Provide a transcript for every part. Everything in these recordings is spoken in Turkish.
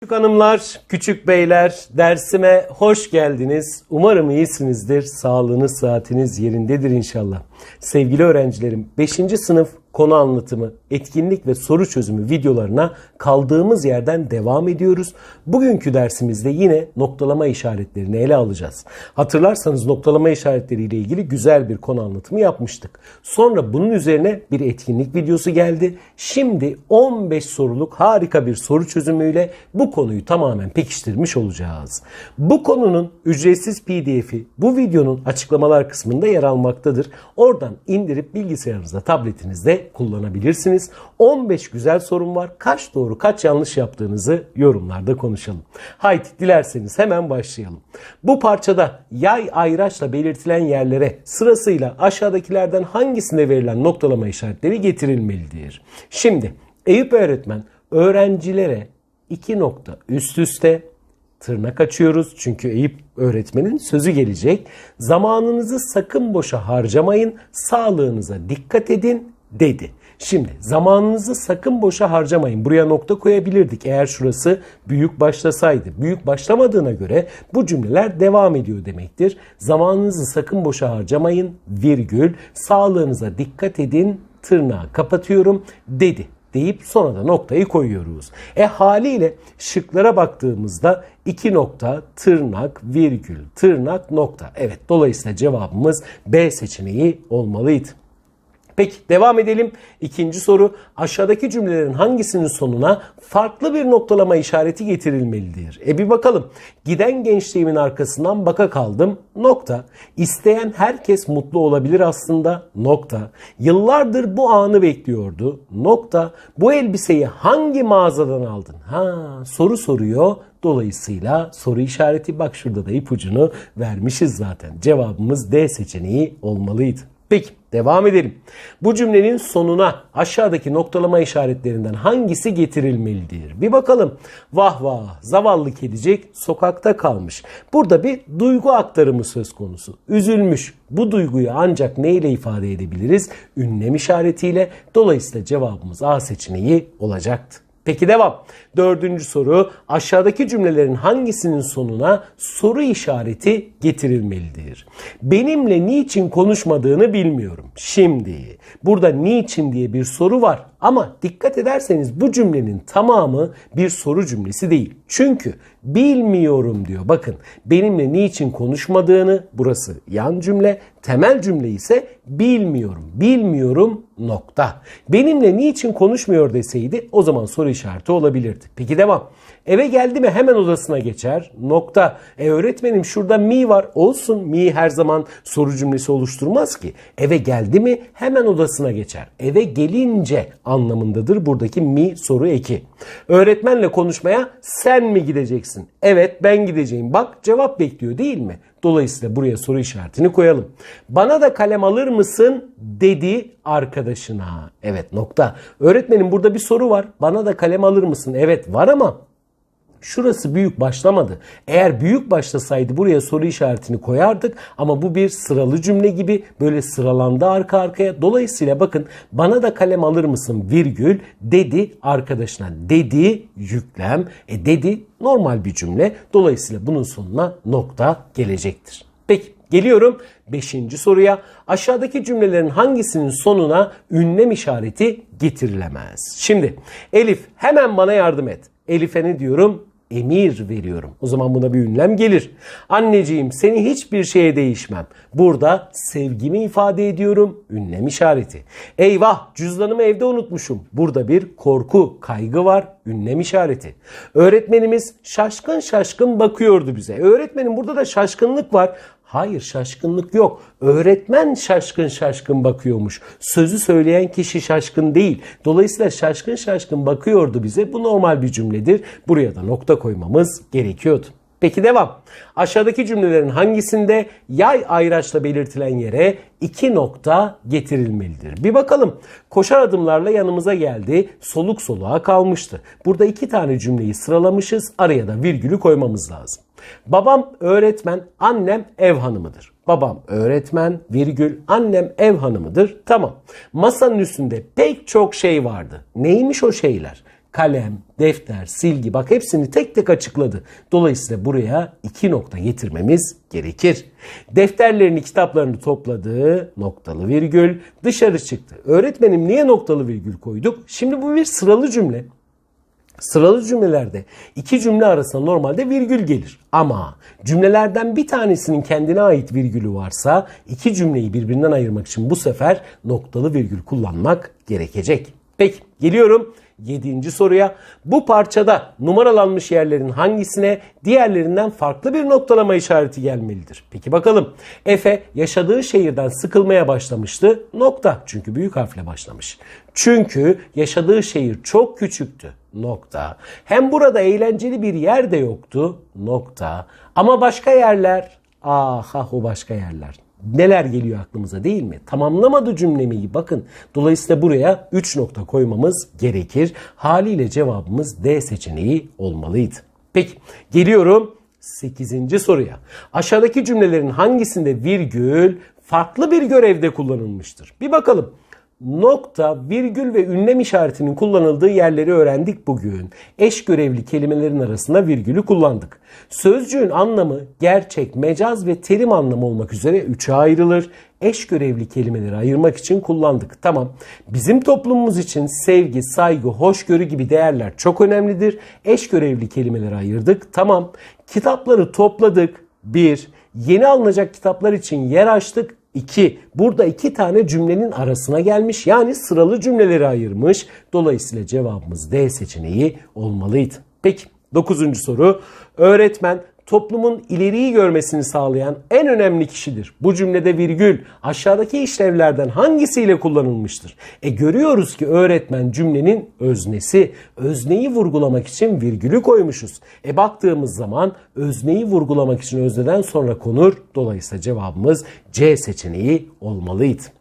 Küçük hanımlar, küçük beyler dersime hoş geldiniz. Umarım iyisinizdir. Sağlığınız, saatiniz yerindedir inşallah. Sevgili öğrencilerim 5. sınıf konu anlatımı, etkinlik ve soru çözümü videolarına kaldığımız yerden devam ediyoruz. Bugünkü dersimizde yine noktalama işaretlerini ele alacağız. Hatırlarsanız noktalama işaretleriyle ilgili güzel bir konu anlatımı yapmıştık. Sonra bunun üzerine bir etkinlik videosu geldi. Şimdi 15 soruluk harika bir soru çözümüyle bu konuyu tamamen pekiştirmiş olacağız. Bu konunun ücretsiz pdf'i bu videonun açıklamalar kısmında yer almaktadır. Oradan indirip bilgisayarınızda, tabletinizde kullanabilirsiniz. 15 güzel sorum var. Kaç doğru, kaç yanlış yaptığınızı yorumlarda konuşalım. Haydi dilerseniz hemen başlayalım. Bu parçada yay ayraçla belirtilen yerlere sırasıyla aşağıdakilerden hangisinde verilen noktalama işaretleri getirilmelidir? Şimdi Eyüp öğretmen öğrencilere iki nokta üst üste tırnak açıyoruz. Çünkü Eyüp öğretmenin sözü gelecek. Zamanınızı sakın boşa harcamayın. Sağlığınıza dikkat edin dedi. Şimdi zamanınızı sakın boşa harcamayın. Buraya nokta koyabilirdik eğer şurası büyük başlasaydı. Büyük başlamadığına göre bu cümleler devam ediyor demektir. Zamanınızı sakın boşa harcamayın virgül sağlığınıza dikkat edin tırnağı kapatıyorum dedi deyip sonra da noktayı koyuyoruz. E haliyle şıklara baktığımızda iki nokta, tırnak, virgül, tırnak, nokta. Evet dolayısıyla cevabımız B seçeneği olmalıydı. Peki devam edelim. İkinci soru aşağıdaki cümlelerin hangisinin sonuna farklı bir noktalama işareti getirilmelidir? E bir bakalım. Giden gençliğimin arkasından baka kaldım. Nokta. İsteyen herkes mutlu olabilir aslında. Nokta. Yıllardır bu anı bekliyordu. Nokta. Bu elbiseyi hangi mağazadan aldın? Ha soru soruyor. Dolayısıyla soru işareti bak şurada da ipucunu vermişiz zaten. Cevabımız D seçeneği olmalıydı. Peki devam edelim. Bu cümlenin sonuna aşağıdaki noktalama işaretlerinden hangisi getirilmelidir? Bir bakalım. Vah vah zavallı kedicik sokakta kalmış. Burada bir duygu aktarımı söz konusu. Üzülmüş. Bu duyguyu ancak neyle ifade edebiliriz? Ünlem işaretiyle. Dolayısıyla cevabımız A seçeneği olacaktı. Peki devam. Dördüncü soru. Aşağıdaki cümlelerin hangisinin sonuna soru işareti getirilmelidir? Benimle niçin konuşmadığını bilmiyorum. Şimdi burada niçin diye bir soru var. Ama dikkat ederseniz bu cümlenin tamamı bir soru cümlesi değil. Çünkü bilmiyorum diyor. Bakın benimle niçin konuşmadığını burası yan cümle. Temel cümle ise bilmiyorum. Bilmiyorum nokta. Benimle niçin konuşmuyor deseydi o zaman soru işareti olabilirdi. Peki devam. Eve geldi mi hemen odasına geçer. Nokta. E öğretmenim şurada mi var. Olsun mi her zaman soru cümlesi oluşturmaz ki. Eve geldi mi hemen odasına geçer. Eve gelince anlamındadır buradaki mi soru eki. Öğretmenle konuşmaya sen mi gideceksin? Evet ben gideceğim. Bak cevap bekliyor değil mi? Dolayısıyla buraya soru işaretini koyalım. Bana da kalem alır mısın dedi arkadaşına. Evet nokta. Öğretmenim burada bir soru var. Bana da kalem alır mısın? Evet var ama Şurası büyük başlamadı. Eğer büyük başlasaydı buraya soru işaretini koyardık ama bu bir sıralı cümle gibi böyle sıralandı arka arkaya. Dolayısıyla bakın bana da kalem alır mısın virgül dedi arkadaşına. Dedi yüklem. E dedi normal bir cümle. Dolayısıyla bunun sonuna nokta gelecektir. Peki geliyorum 5. soruya. Aşağıdaki cümlelerin hangisinin sonuna ünlem işareti getirilemez? Şimdi Elif hemen bana yardım et. Elif'e ne diyorum? Emir veriyorum. O zaman buna bir ünlem gelir. Anneciğim seni hiçbir şeye değişmem. Burada sevgimi ifade ediyorum. Ünlem işareti. Eyvah cüzdanımı evde unutmuşum. Burada bir korku, kaygı var. Ünlem işareti. Öğretmenimiz şaşkın şaşkın bakıyordu bize. Öğretmenim burada da şaşkınlık var. Hayır şaşkınlık yok. Öğretmen şaşkın şaşkın bakıyormuş. Sözü söyleyen kişi şaşkın değil. Dolayısıyla şaşkın şaşkın bakıyordu bize. Bu normal bir cümledir. Buraya da nokta koymamız gerekiyordu. Peki devam. Aşağıdaki cümlelerin hangisinde yay ayraçla belirtilen yere iki nokta getirilmelidir? Bir bakalım. Koşar adımlarla yanımıza geldi. Soluk soluğa kalmıştı. Burada iki tane cümleyi sıralamışız. Araya da virgülü koymamız lazım. Babam öğretmen, annem ev hanımıdır. Babam öğretmen, virgül, annem ev hanımıdır. Tamam. Masanın üstünde pek çok şey vardı. Neymiş o şeyler? kalem, defter, silgi bak hepsini tek tek açıkladı. Dolayısıyla buraya iki nokta getirmemiz gerekir. Defterlerini, kitaplarını topladı, noktalı virgül, dışarı çıktı. Öğretmenim niye noktalı virgül koyduk? Şimdi bu bir sıralı cümle. Sıralı cümlelerde iki cümle arasında normalde virgül gelir. Ama cümlelerden bir tanesinin kendine ait virgülü varsa iki cümleyi birbirinden ayırmak için bu sefer noktalı virgül kullanmak gerekecek. Peki geliyorum 7. soruya. Bu parçada numaralanmış yerlerin hangisine diğerlerinden farklı bir noktalama işareti gelmelidir? Peki bakalım. Efe yaşadığı şehirden sıkılmaya başlamıştı. Nokta. Çünkü büyük harfle başlamış. Çünkü yaşadığı şehir çok küçüktü. Nokta. Hem burada eğlenceli bir yer de yoktu. Nokta. Ama başka yerler. Ah o başka yerler neler geliyor aklımıza değil mi? Tamamlamadı cümlemeyi bakın. Dolayısıyla buraya 3 nokta koymamız gerekir. Haliyle cevabımız D seçeneği olmalıydı. Peki geliyorum 8. soruya. Aşağıdaki cümlelerin hangisinde virgül farklı bir görevde kullanılmıştır? Bir bakalım nokta, virgül ve ünlem işaretinin kullanıldığı yerleri öğrendik bugün. Eş görevli kelimelerin arasında virgülü kullandık. Sözcüğün anlamı gerçek, mecaz ve terim anlamı olmak üzere üçe ayrılır. Eş görevli kelimeleri ayırmak için kullandık. Tamam. Bizim toplumumuz için sevgi, saygı, hoşgörü gibi değerler çok önemlidir. Eş görevli kelimeleri ayırdık. Tamam. Kitapları topladık. Bir. Yeni alınacak kitaplar için yer açtık. 2. Burada iki tane cümlenin arasına gelmiş. Yani sıralı cümleleri ayırmış. Dolayısıyla cevabımız D seçeneği olmalıydı. Peki 9. soru. Öğretmen toplumun ileriyi görmesini sağlayan en önemli kişidir. Bu cümlede virgül aşağıdaki işlevlerden hangisiyle kullanılmıştır? E görüyoruz ki öğretmen cümlenin öznesi. Özneyi vurgulamak için virgülü koymuşuz. E baktığımız zaman özneyi vurgulamak için özneden sonra konur. Dolayısıyla cevabımız C seçeneği olmalıydı.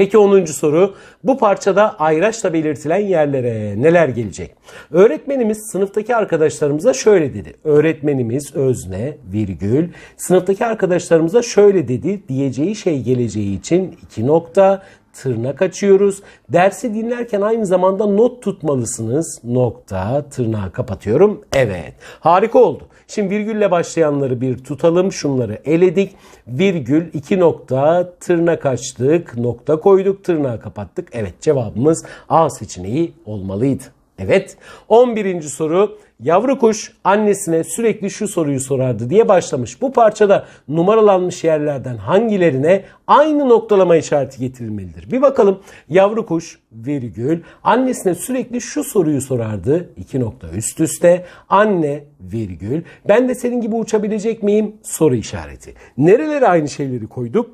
Peki 10. soru. Bu parçada ayraçla belirtilen yerlere neler gelecek? Öğretmenimiz sınıftaki arkadaşlarımıza şöyle dedi. Öğretmenimiz özne, virgül. Sınıftaki arkadaşlarımıza şöyle dedi diyeceği şey geleceği için iki nokta tırnak açıyoruz. Dersi dinlerken aynı zamanda not tutmalısınız. Nokta, tırnağı kapatıyorum. Evet. Harika oldu. Şimdi virgülle başlayanları bir tutalım. Şunları eledik. Virgül, iki nokta, tırnak açtık. Nokta koyduk, tırnağı kapattık. Evet cevabımız A seçeneği olmalıydı. Evet. 11. soru. Yavru kuş annesine sürekli şu soruyu sorardı diye başlamış. Bu parçada numaralanmış yerlerden hangilerine aynı noktalama işareti getirilmelidir? Bir bakalım. Yavru kuş virgül annesine sürekli şu soruyu sorardı. iki nokta üst üste. Anne virgül. Ben de senin gibi uçabilecek miyim? Soru işareti. Nerelere aynı şeyleri koyduk?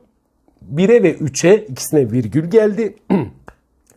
1'e ve 3'e ikisine virgül geldi.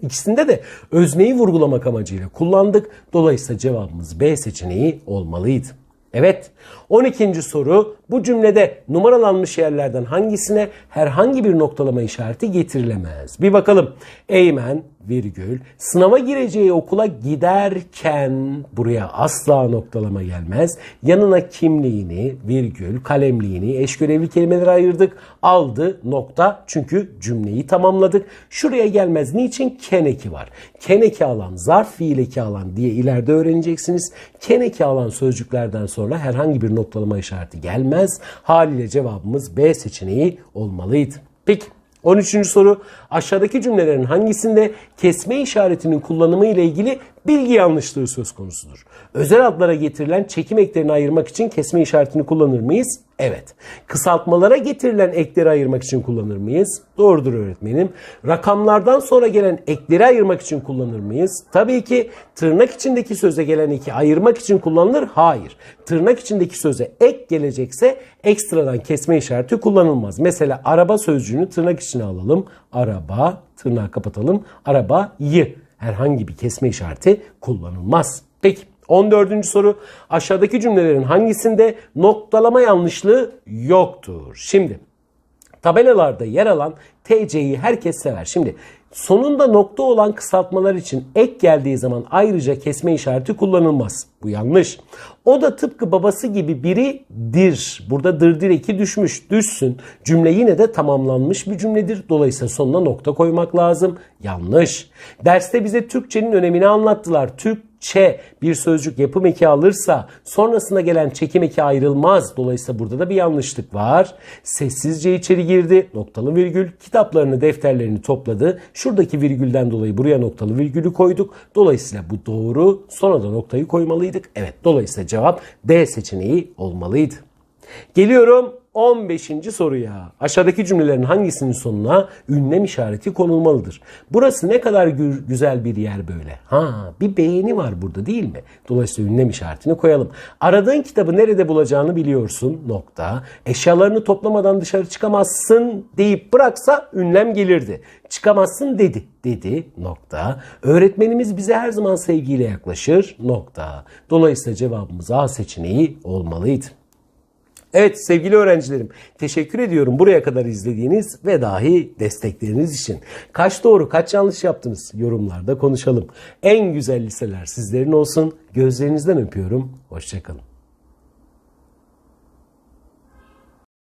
İkisinde de özneyi vurgulamak amacıyla kullandık. Dolayısıyla cevabımız B seçeneği olmalıydı. Evet 12. soru bu cümlede numaralanmış yerlerden hangisine herhangi bir noktalama işareti getirilemez? Bir bakalım. Eymen virgül sınava gireceği okula giderken buraya asla noktalama gelmez. Yanına kimliğini virgül kalemliğini eş görevli kelimeleri ayırdık. Aldı nokta çünkü cümleyi tamamladık. Şuraya gelmez. Niçin? Keneki var. Keneki alan zarf fiileki alan diye ileride öğreneceksiniz. Keneki alan sözcüklerden sonra herhangi bir noktalama işareti gelmez. Haliyle cevabımız B seçeneği olmalıydı. Peki 13. soru aşağıdaki cümlelerin hangisinde kesme işaretinin kullanımı ile ilgili bilgi yanlışlığı söz konusudur? Özel adlara getirilen çekim eklerini ayırmak için kesme işaretini kullanır mıyız? Evet. Kısaltmalara getirilen ekleri ayırmak için kullanır mıyız? Doğrudur öğretmenim. Rakamlardan sonra gelen ekleri ayırmak için kullanır mıyız? Tabii ki tırnak içindeki söze gelen eki ayırmak için kullanılır. Hayır. Tırnak içindeki söze ek gelecekse ekstradan kesme işareti kullanılmaz. Mesela araba sözcüğünü tırnak içine alalım. Araba, tırnağı kapatalım. Arabayı herhangi bir kesme işareti kullanılmaz. Peki 14. soru aşağıdaki cümlelerin hangisinde noktalama yanlışlığı yoktur? Şimdi tabelalarda yer alan TC'yi herkes sever. Şimdi sonunda nokta olan kısaltmalar için ek geldiği zaman ayrıca kesme işareti kullanılmaz. Bu yanlış. O da tıpkı babası gibi biridir. Burada dırdır eki düşmüş. Düşsün. Cümle yine de tamamlanmış bir cümledir. Dolayısıyla sonuna nokta koymak lazım. Yanlış. Derste bize Türkçenin önemini anlattılar. Türk Ç bir sözcük yapım eki alırsa sonrasında gelen çekim eki ayrılmaz. Dolayısıyla burada da bir yanlışlık var. Sessizce içeri girdi. Noktalı virgül. Kitaplarını, defterlerini topladı. Şuradaki virgülden dolayı buraya noktalı virgülü koyduk. Dolayısıyla bu doğru. Sonra da noktayı koymalıydık. Evet dolayısıyla cevap D seçeneği olmalıydı. Geliyorum 15. soruya. Aşağıdaki cümlelerin hangisinin sonuna ünlem işareti konulmalıdır? Burası ne kadar gü- güzel bir yer böyle. Ha, bir beğeni var burada değil mi? Dolayısıyla ünlem işaretini koyalım. Aradığın kitabı nerede bulacağını biliyorsun. Nokta. Eşyalarını toplamadan dışarı çıkamazsın deyip bıraksa ünlem gelirdi. Çıkamazsın dedi. Dedi. Nokta. Öğretmenimiz bize her zaman sevgiyle yaklaşır. Nokta. Dolayısıyla cevabımız A seçeneği olmalıydı. Evet sevgili öğrencilerim teşekkür ediyorum buraya kadar izlediğiniz ve dahi destekleriniz için. Kaç doğru kaç yanlış yaptınız yorumlarda konuşalım. En güzel liseler sizlerin olsun. Gözlerinizden öpüyorum. Hoşçakalın.